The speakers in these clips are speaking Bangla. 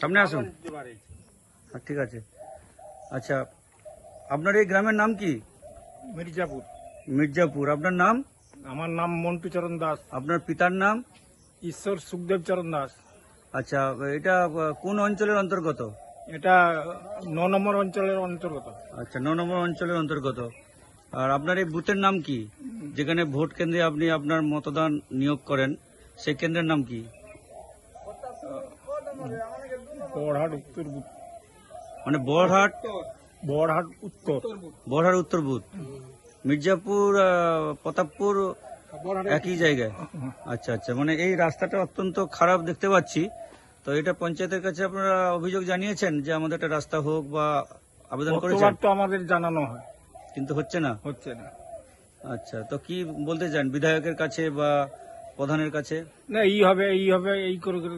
সামনে আসুন। ঠিক আছে। আচ্ছা আপনার এই গ্রামের নাম কি? মির্জাপুর। মির্জাপুর। আপনার নাম? আমার নাম মন্টু চরণ দাস। আপনার পিতার নাম? ঈশ্বর সুখদেব চরণ দাস। আচ্ছা এটা কোন অঞ্চলের অন্তর্গত? এটা ন নম্বর অঞ্চলের অন্তর্গত। আচ্ছা ন নম্বর অঞ্চলের অন্তর্গত। আর আপনার এই বুথের নাম কি? যেখানে ভোট কেন্দ্রে আপনি আপনার মতদান নিয়োগ করেন সেই কেন্দ্রের নাম কি? বড়হাট উত্তর বুথ। মানে বড়হাট? বড়হাট উত্তর। বড়হাট উত্তর বুথ। মির্জাপুর প্রতাপপুর একই জায়গায়? আচ্ছা আচ্ছা। মানে এই রাস্তাটা অত্যন্ত খারাপ দেখতে পাচ্ছি। তো এটা পঞ্চায়েতের কাছে আপনারা অভিযোগ জানিয়েছেন যে আমাদের একটা রাস্তা হোক বা আবেদন করেছেন? তো আমাদের জানানো হয়। কিন্তু হচ্ছে না? হচ্ছে না। আচ্ছা তো কি বলতে চান বিধায়কের কাছে বা প্রধানের কাছে? না এই হবে এই হবে এই করে করে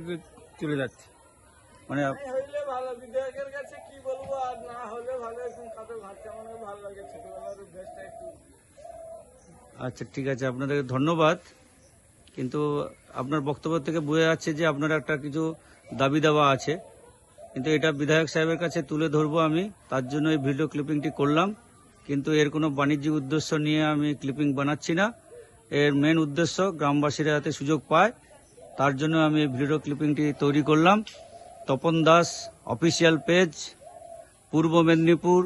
চলে যাচ্ছে। মানে হইলে ভালো বিধায়কের কাছে কি বলব আর না হলে ভালো একদম কাদের ভাত আমার ভালো লাগে ছোটবেলার অভ্যাসটা একটু। আচ্ছা ঠিক আছে আপনাদের ধন্যবাদ। কিন্তু আপনার বক্তব্য থেকে বোঝা যাচ্ছে যে আপনার একটা কিছু দাবি দেওয়া আছে। কিন্তু এটা বিধায়ক সাহেবের কাছে তুলে ধরবো আমি তার জন্য এই ভিডিও ক্লিপিংটি করলাম। কিন্তু এর কোনো বাণিজ্যিক উদ্দেশ্য নিয়ে আমি ক্লিপিং বানাচ্ছি না। এর মেন উদ্দেশ্য গ্রামবাসীরা যাতে সুযোগ পায় তার জন্য আমি এই ভিডিও ক্লিপিংটি তৈরি করলাম। তপন দাস অফিসিয়াল পেজ পূর্ব মেদিনীপুর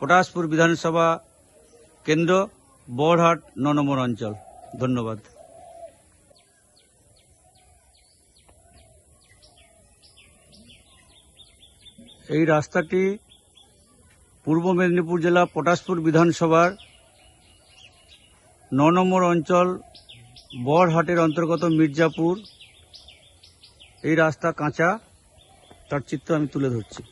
পটাশপুর বিধানসভা কেন্দ্র, বড়হাট ন নম্বর অঞ্চল। ধন্যবাদ। এই রাস্তাটি পূর্ব মেদিনীপুর জেলা পটাশপুর বিধানসভার ন নম্বর অঞ্চল, বড়হাটের অন্তর্গত মির্জাপুর। এই রাস্তা কাঁচা। তার চিত্র আমি তুলে ধরছি।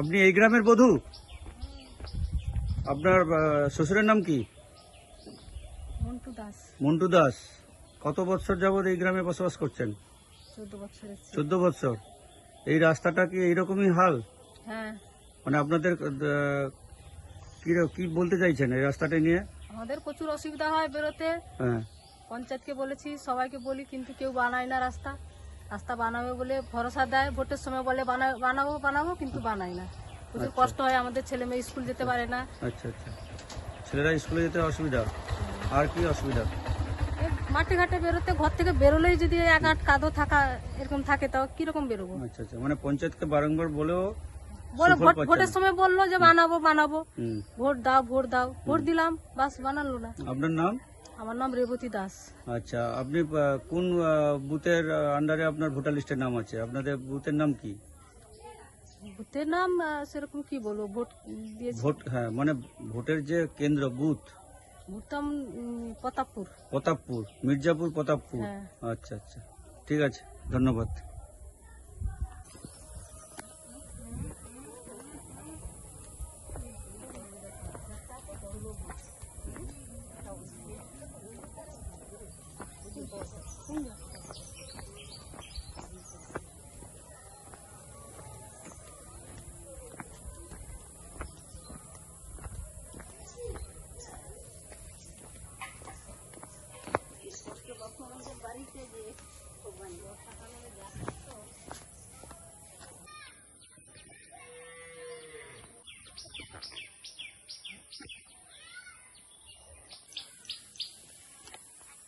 আপনি এই গ্রামের বধূ? আপনার শ্বশুরের নাম কি? মন্টু দাস। মন্টু দাস। কত বছর যাবৎ এই গ্রামে বসবাস করছেন? চোদ্দ বছর। এই রাস্তাটা কি এইরকমই হাল? হ্যাঁ। মানে আপনাদের কি কি বলতে চাইছেন এই রাস্তাটা নিয়ে? আমাদের প্রচুর অসুবিধা হয় বেরোতে। হ্যাঁ। পঞ্চায়েতকে বলেছি সবাইকে বলি কিন্তু কেউ বানায় না রাস্তা। রাস্তা বানাবে বলে ভরসা দেয় ভোটের সময় বলে বানাবো বানাবো কিন্তু বানায় না। প্রচুর আচ্ছা। কষ্ট হয় আমাদের ছেলে মেয়ে স্কুল যেতে পারে না। আচ্ছা আচ্ছা। ছেলেরা স্কুলে যেতে অসুবিধা? আর কি অসুবিধা? মাঠে ঘাটে বেরোতে ঘর থেকে বেরোলেই যদি এক আট কাদো থাকা এরকম থাকে তাও কীরকম বেরোবো? আচ্ছা আচ্ছা। মানে পঞ্চায়েতকে বারংবার বলেও ভোটের সময় বলল যে বানাবো বানাবো। ভোট দাও ভোট দাও। ভোট দিলাম বাস বানালো না। আপনার নাম? আমার নাম রেবতী দাস। আচ্ছা আপনি কোন বুথের আন্ডারে আপনার ভোটার লিস্টের নাম আছে? আপনাদের বুথের নাম কি? ভোটের নাম সেরকম কি বলব? ভোট দিয়েছি। ভোট হ্যাঁ মানে ভোটের যে কেন্দ্র বুথ? ভুটাম প্রতাপপুর। প্রতাপপুর মির্জাপুর প্রতাপপুর। হ্যাঁ। আচ্ছা আচ্ছা। ঠিক আছে ধন্যবাদ।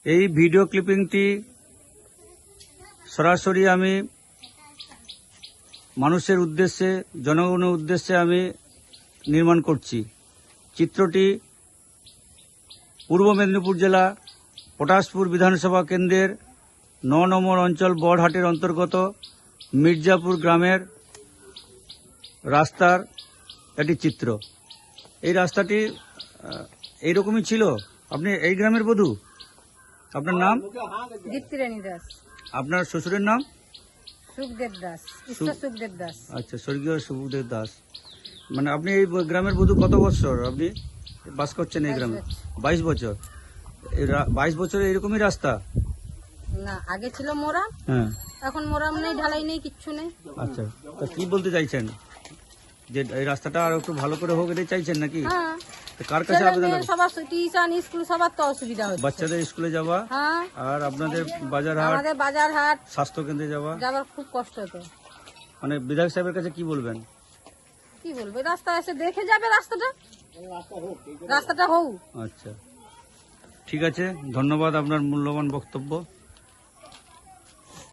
এই ভিডিও ক্লিপিংটি সরাসরি আমি মানুষের উদ্দেশ্যে, জনগণের উদ্দেশ্যে আমি নির্মাণ করছি। চিত্রটি পূর্ব মেদিনীপুর জেলা পটাশপুর বিধানসভা কেন্দ্রের ন নম্বর অঞ্চল বড়হাটের অন্তর্গত মির্জাপুর গ্রামের রাস্তার একটি চিত্র। এই রাস্তাটি এইরকমই ছিল? আপনি এই গ্রামের বধূ? আপনার নাম? দীপ্তিরানী দাস। আপনার শ্বশুরের নাম? সুখদেব দাস ঈশ্বর সুখদেব দাস। আচ্ছা স্বর্গীয় সুবুদেব দাস। মানে আপনি এই গ্রামের বধূ কত বছর? আপনি বাস করছেন এই গ্রামে? বাইশ বছর। বাইশ বছরে এরকমই রাস্তা? না আগে ছিল মোরাম হ্যাঁ। এখন মোরাম নেই ঢালাই নেই কিচ্ছু নেই। আচ্ছা তা কি বলতে চাইছেন? যে এই রাস্তাটা আর একটু ভালো করে হোক এটাই চাইছেন নাকি? হ্যাঁ। কার কাছে আবেদন সবার টিউশন স্কুল সবার তো অসুবিধা হচ্ছে। বাচ্চাদের স্কুলে যাওয়া হ্যাঁ। আর আপনাদের বাজার হাট? আমাদের বাজার হাট। স্বাস্থ্য কেন্দ্রে যাওয়া? যাবার খুব কষ্ট তো। মানে বিধায়ক সাহেবের কাছে কি বলবেন? কি বলব? রাস্তা এসে দেখে যাবে রাস্তাটা। রাস্তাটা হোক। আচ্ছা। ঠিক আছে ধন্যবাদ আপনার মূল্যবান বক্তব্য।